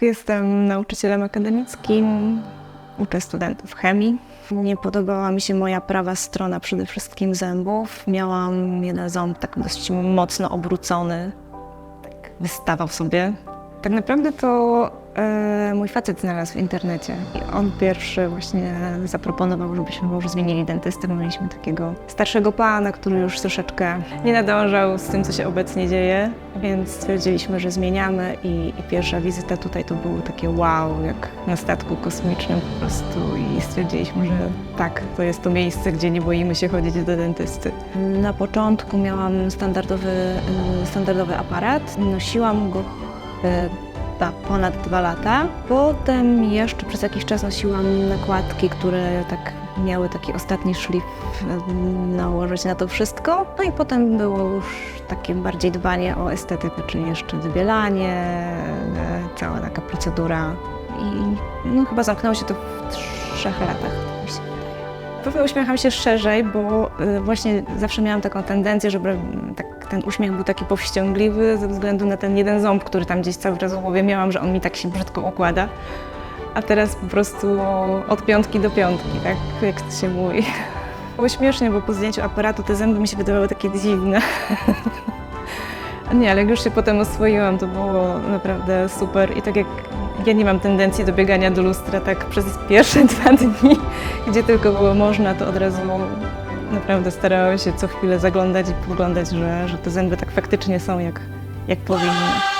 Jestem nauczycielem akademickim, uczę studentów chemii. Nie podobała mi się moja prawa strona przede wszystkim zębów. Miałam jeden ząb tak dość mocno obrócony, tak wystawał sobie. Tak naprawdę to e, mój facet znalazł w internecie i on pierwszy właśnie zaproponował, żebyśmy może zmienili dentystę, mieliśmy takiego starszego pana, który już troszeczkę nie nadążał z tym, co się obecnie dzieje, więc stwierdziliśmy, że zmieniamy i, i pierwsza wizyta tutaj to było takie wow, jak na statku kosmicznym po prostu i stwierdziliśmy, że tak, to jest to miejsce, gdzie nie boimy się chodzić do dentysty. Na początku miałam standardowy, y, standardowy aparat, nosiłam go chyba ponad dwa lata. Potem jeszcze przez jakiś czas nosiłam nakładki, które tak miały taki ostatni szlif e, nałożyć na to wszystko. No i potem było już takie bardziej dbanie o estetykę, czyli jeszcze wybielanie, e, cała taka procedura. I no, chyba zamknęło się to w trzech latach. tak wydaje. Pewnie uśmiecham się szerzej, bo y, właśnie zawsze miałam taką tendencję, żeby mm, ten uśmiech był taki powściągliwy ze względu na ten jeden ząb, który tam gdzieś cały czas w głowie miałam, że on mi tak się brzydko układa. A teraz po prostu od piątki do piątki, tak jak to się mówi. Było śmiesznie, bo po zdjęciu aparatu te zęby mi się wydawały takie dziwne. Nie, ale już się potem oswoiłam, to było naprawdę super i tak jak ja nie mam tendencji do biegania do lustra tak przez pierwsze dwa dni, gdzie tylko było można, to od razu naprawdę starałam się co chwilę zaglądać i podglądać, że, że te zęby tak faktycznie są jak, jak powinny.